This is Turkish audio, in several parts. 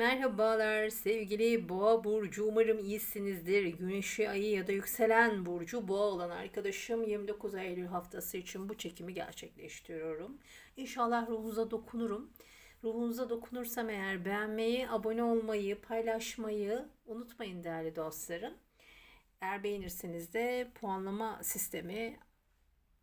Merhabalar sevgili Boğa burcu. Umarım iyisinizdir. Güneşi, ayı ya da yükselen burcu Boğa olan arkadaşım 29 Eylül haftası için bu çekimi gerçekleştiriyorum. İnşallah ruhunuza dokunurum. Ruhunuza dokunursam eğer beğenmeyi, abone olmayı, paylaşmayı unutmayın değerli dostlarım. Eğer beğenirseniz de puanlama sistemi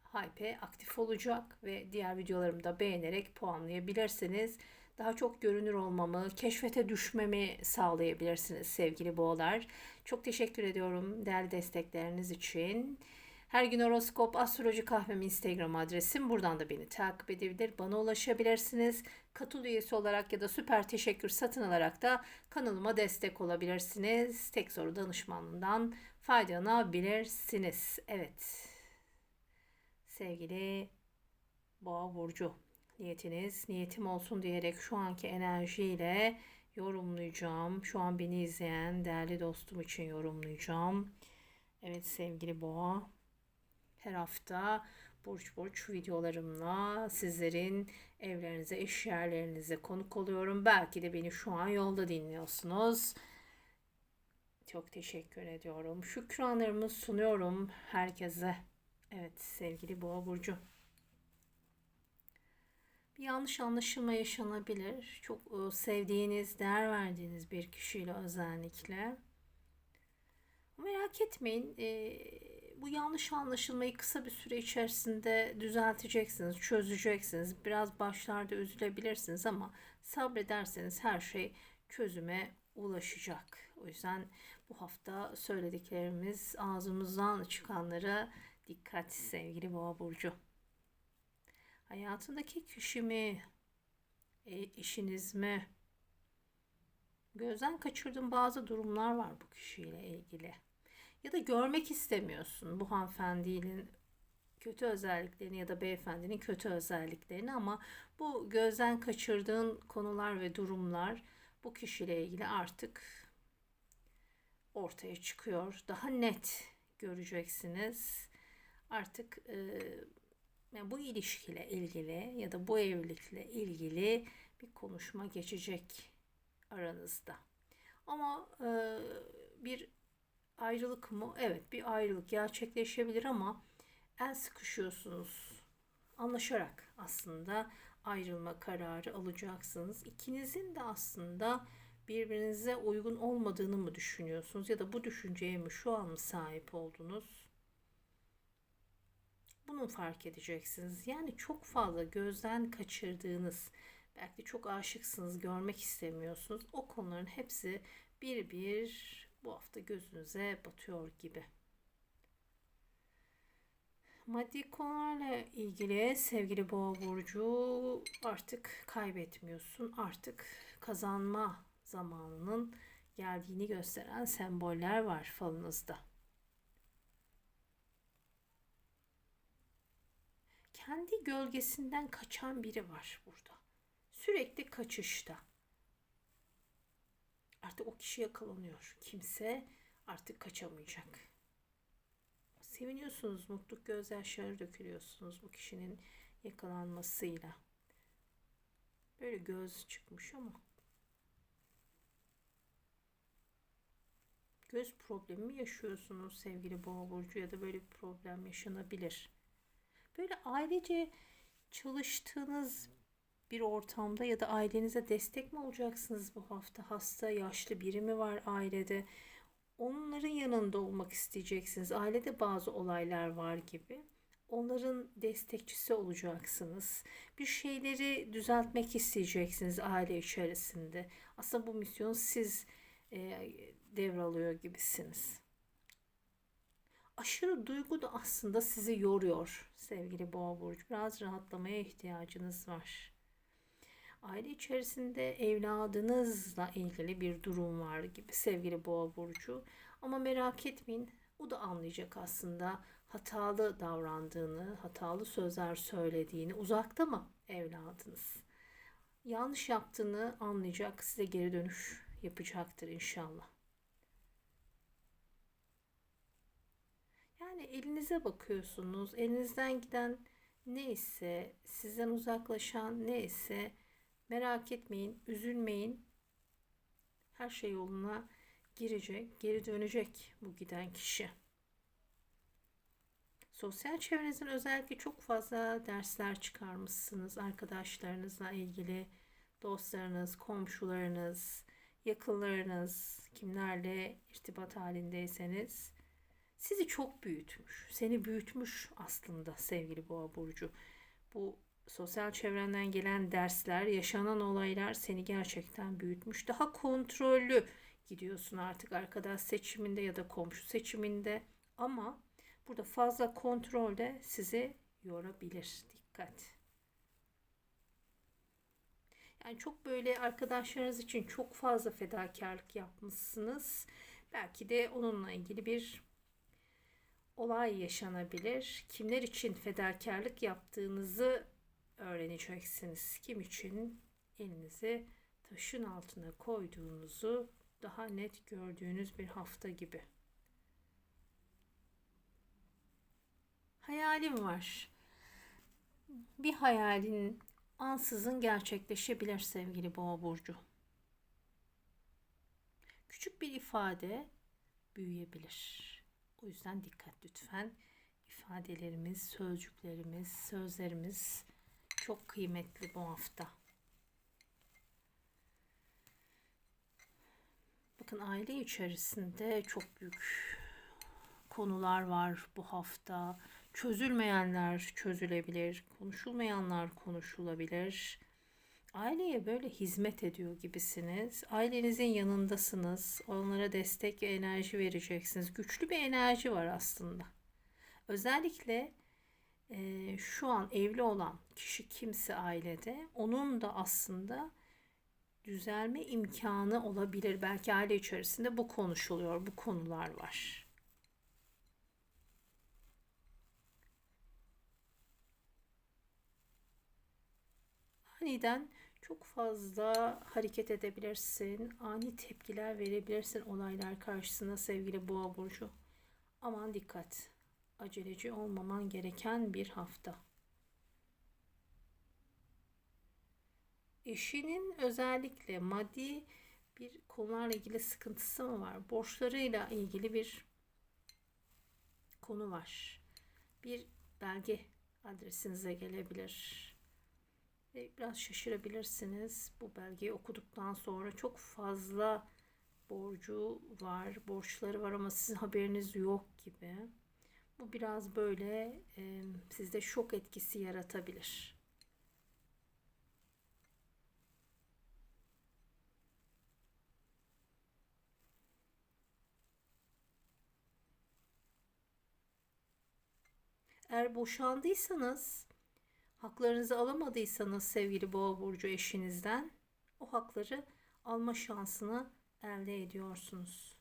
Hype aktif olacak ve diğer videolarımı da beğenerek puanlayabilirsiniz. Daha çok görünür olmamı, keşfete düşmemi sağlayabilirsiniz sevgili boğalar. Çok teşekkür ediyorum değerli destekleriniz için. Her gün horoskop, astroloji kahvem Instagram adresim. Buradan da beni takip edebilir, bana ulaşabilirsiniz. Katıl üyesi olarak ya da süper teşekkür satın alarak da kanalıma destek olabilirsiniz. Tek soru danışmanlığından faydalanabilirsiniz. Evet sevgili Boğa burcu niyetiniz niyetim olsun diyerek şu anki enerjiyle yorumlayacağım. Şu an beni izleyen değerli dostum için yorumlayacağım. Evet sevgili Boğa her hafta burç burç videolarımla sizlerin evlerinize, iş yerlerinize konuk oluyorum. Belki de beni şu an yolda dinliyorsunuz. Çok teşekkür ediyorum. Şükranlarımı sunuyorum herkese. Evet sevgili Boğa burcu. Bir yanlış anlaşılma yaşanabilir. Çok e, sevdiğiniz, değer verdiğiniz bir kişiyle özellikle. Merak etmeyin. E, bu yanlış anlaşılmayı kısa bir süre içerisinde düzelteceksiniz, çözeceksiniz. Biraz başlarda üzülebilirsiniz ama sabrederseniz her şey çözüme ulaşacak. O yüzden bu hafta söylediklerimiz ağzımızdan çıkanlara dikkat sevgili Boğa burcu. Hayatındaki kişi mi? E, işiniz mi? Gözden kaçırdığın bazı durumlar var bu kişiyle ilgili. Ya da görmek istemiyorsun bu hanımefendinin kötü özelliklerini ya da beyefendinin kötü özelliklerini ama bu gözden kaçırdığın konular ve durumlar bu kişiyle ilgili artık ortaya çıkıyor. Daha net göreceksiniz. Artık e, yani bu ilişkiyle ilgili ya da bu evlilikle ilgili bir konuşma geçecek aranızda. Ama e, bir ayrılık mı? Evet bir ayrılık gerçekleşebilir ama el sıkışıyorsunuz. Anlaşarak aslında ayrılma kararı alacaksınız. İkinizin de aslında birbirinize uygun olmadığını mı düşünüyorsunuz ya da bu düşünceye mi şu an mı sahip oldunuz? Bunu fark edeceksiniz. Yani çok fazla gözden kaçırdığınız, belki çok aşıksınız, görmek istemiyorsunuz. O konuların hepsi bir bir bu hafta gözünüze batıyor gibi. Maddi konularla ilgili sevgili boğa burcu artık kaybetmiyorsun. Artık kazanma zamanının geldiğini gösteren semboller var falınızda. Kendi gölgesinden kaçan biri var burada. Sürekli kaçışta. Artık o kişi yakalanıyor. Kimse artık kaçamayacak. Seviniyorsunuz, mutluluk gözyaşları dökülüyorsunuz bu kişinin yakalanmasıyla. Böyle göz çıkmış ama. Göz problemi mi yaşıyorsunuz sevgili boğa burcu ya da böyle bir problem yaşanabilir. Böyle ailece çalıştığınız bir ortamda ya da ailenize destek mi olacaksınız bu hafta? Hasta, yaşlı biri mi var ailede? Onların yanında olmak isteyeceksiniz. Ailede bazı olaylar var gibi. Onların destekçisi olacaksınız. Bir şeyleri düzeltmek isteyeceksiniz aile içerisinde. Aslında bu misyon siz e, devralıyor gibisiniz aşırı duygu da aslında sizi yoruyor sevgili boğa burcu. Biraz rahatlamaya ihtiyacınız var. Aile içerisinde evladınızla ilgili bir durum var gibi sevgili boğa burcu. Ama merak etmeyin o da anlayacak aslında hatalı davrandığını, hatalı sözler söylediğini. Uzakta mı evladınız? Yanlış yaptığını anlayacak, size geri dönüş yapacaktır inşallah. Yani elinize bakıyorsunuz. Elinizden giden neyse, sizden uzaklaşan neyse merak etmeyin, üzülmeyin. Her şey yoluna girecek, geri dönecek bu giden kişi. Sosyal çevrenizin özellikle çok fazla dersler çıkarmışsınız arkadaşlarınızla ilgili, dostlarınız, komşularınız, yakınlarınız, kimlerle irtibat halindeyseniz sizi çok büyütmüş. Seni büyütmüş aslında sevgili Boğa burcu. Bu sosyal çevrenden gelen dersler, yaşanan olaylar seni gerçekten büyütmüş. Daha kontrollü gidiyorsun artık arkadaş seçiminde ya da komşu seçiminde ama burada fazla kontrol de sizi yorabilir. Dikkat. Yani çok böyle arkadaşlarınız için çok fazla fedakarlık yapmışsınız. Belki de onunla ilgili bir olay yaşanabilir. Kimler için fedakarlık yaptığınızı öğreneceksiniz. Kim için elinizi taşın altına koyduğunuzu daha net gördüğünüz bir hafta gibi. Hayalim var. Bir hayalin ansızın gerçekleşebilir sevgili Boğa burcu. Küçük bir ifade büyüyebilir. O yüzden dikkat lütfen. İfadelerimiz, sözcüklerimiz, sözlerimiz çok kıymetli bu hafta. Bakın aile içerisinde çok büyük konular var bu hafta. Çözülmeyenler çözülebilir, konuşulmayanlar konuşulabilir. Aileye böyle hizmet ediyor gibisiniz. Ailenizin yanındasınız. Onlara destek ve enerji vereceksiniz. Güçlü bir enerji var aslında. Özellikle e, şu an evli olan kişi kimse ailede onun da aslında düzelme imkanı olabilir. Belki aile içerisinde bu konuşuluyor, bu konular var. Aniden çok fazla hareket edebilirsin. Ani tepkiler verebilirsin olaylar karşısında sevgili boğa burcu. Aman dikkat. Aceleci olmaman gereken bir hafta. Eşinin özellikle maddi bir konularla ilgili sıkıntısı mı var? Borçlarıyla ilgili bir konu var. Bir belge adresinize gelebilir biraz şaşırabilirsiniz. Bu belgeyi okuduktan sonra çok fazla borcu var, borçları var ama sizin haberiniz yok gibi. Bu biraz böyle e, sizde şok etkisi yaratabilir. Eğer boşandıysanız Haklarınızı alamadıysanız sevgili boğa burcu eşinizden o hakları alma şansını elde ediyorsunuz.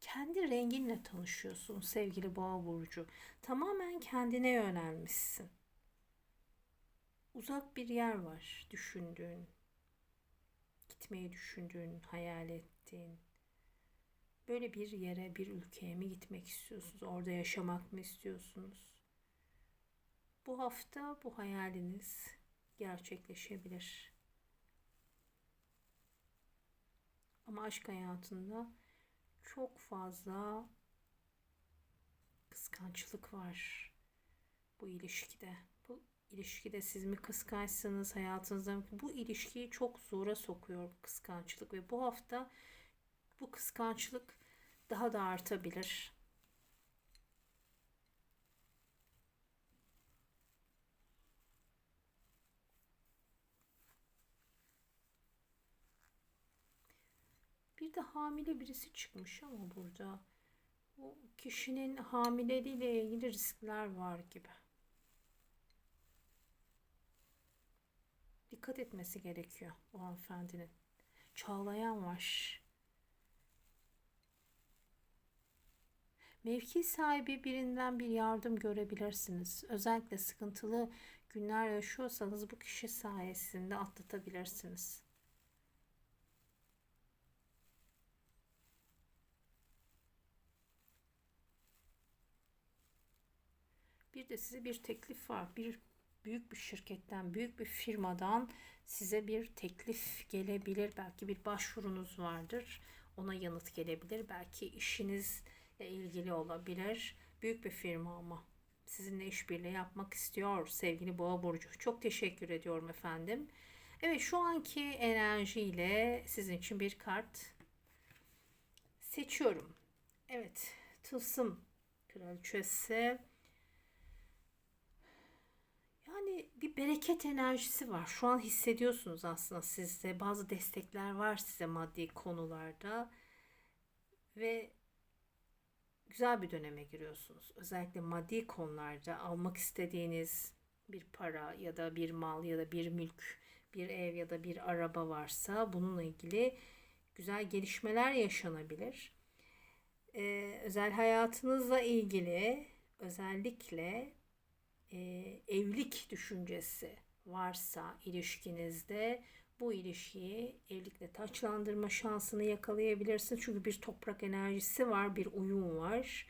kendi renginle tanışıyorsun sevgili boğa burcu. Tamamen kendine yönelmişsin uzak bir yer var düşündüğün, gitmeyi düşündüğün, hayal ettiğin. Böyle bir yere, bir ülkeye mi gitmek istiyorsunuz? Orada yaşamak mı istiyorsunuz? Bu hafta bu hayaliniz gerçekleşebilir. Ama aşk hayatında çok fazla kıskançlık var bu ilişkide ilişkide siz mi kıskançsınız hayatınızda bu ilişkiyi çok zora sokuyor bu kıskançlık ve bu hafta bu kıskançlık daha da artabilir. Bir de hamile birisi çıkmış ama burada bu kişinin hamileliğiyle ilgili riskler var gibi. dikkat etmesi gerekiyor o hanımefendinin. Çağlayan var. Mevki sahibi birinden bir yardım görebilirsiniz. Özellikle sıkıntılı günler yaşıyorsanız bu kişi sayesinde atlatabilirsiniz. Bir de size bir teklif var. Bir büyük bir şirketten, büyük bir firmadan size bir teklif gelebilir. Belki bir başvurunuz vardır. Ona yanıt gelebilir. Belki işinizle ilgili olabilir. Büyük bir firma ama sizinle işbirliği yapmak istiyor sevgili Boğa burcu. Çok teşekkür ediyorum efendim. Evet şu anki enerjiyle sizin için bir kart seçiyorum. Evet, tılsım kraliçesi. Yani bir bereket enerjisi var. Şu an hissediyorsunuz aslında sizde. Bazı destekler var size maddi konularda. Ve güzel bir döneme giriyorsunuz. Özellikle maddi konularda almak istediğiniz bir para ya da bir mal ya da bir mülk, bir ev ya da bir araba varsa bununla ilgili güzel gelişmeler yaşanabilir. Ee, özel hayatınızla ilgili özellikle e, evlilik düşüncesi varsa ilişkinizde bu ilişkiyi evlilikle taçlandırma şansını yakalayabilirsiniz. Çünkü bir toprak enerjisi var, bir uyum var.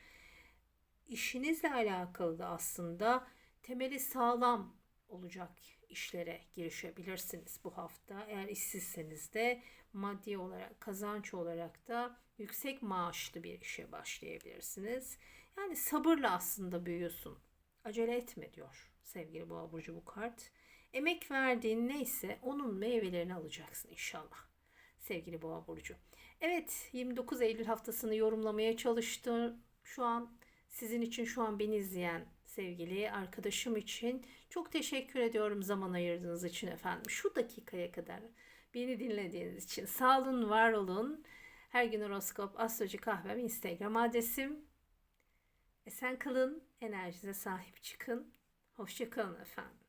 İşinizle alakalı da aslında temeli sağlam olacak işlere girişebilirsiniz bu hafta. Eğer işsizseniz de maddi olarak, kazanç olarak da yüksek maaşlı bir işe başlayabilirsiniz. Yani sabırla aslında büyüyorsun. Acele etme diyor sevgili Boğa Burcu bu kart. Emek verdiğin neyse onun meyvelerini alacaksın inşallah. Sevgili Boğa Burcu. Evet 29 Eylül haftasını yorumlamaya çalıştım. Şu an sizin için şu an beni izleyen sevgili arkadaşım için çok teşekkür ediyorum zaman ayırdığınız için efendim. Şu dakikaya kadar beni dinlediğiniz için sağ olun, var olun. Her gün horoskop, astroloji kahvem, Instagram adresim. Esen kalın, enerjinize sahip çıkın. Hoşçakalın efendim.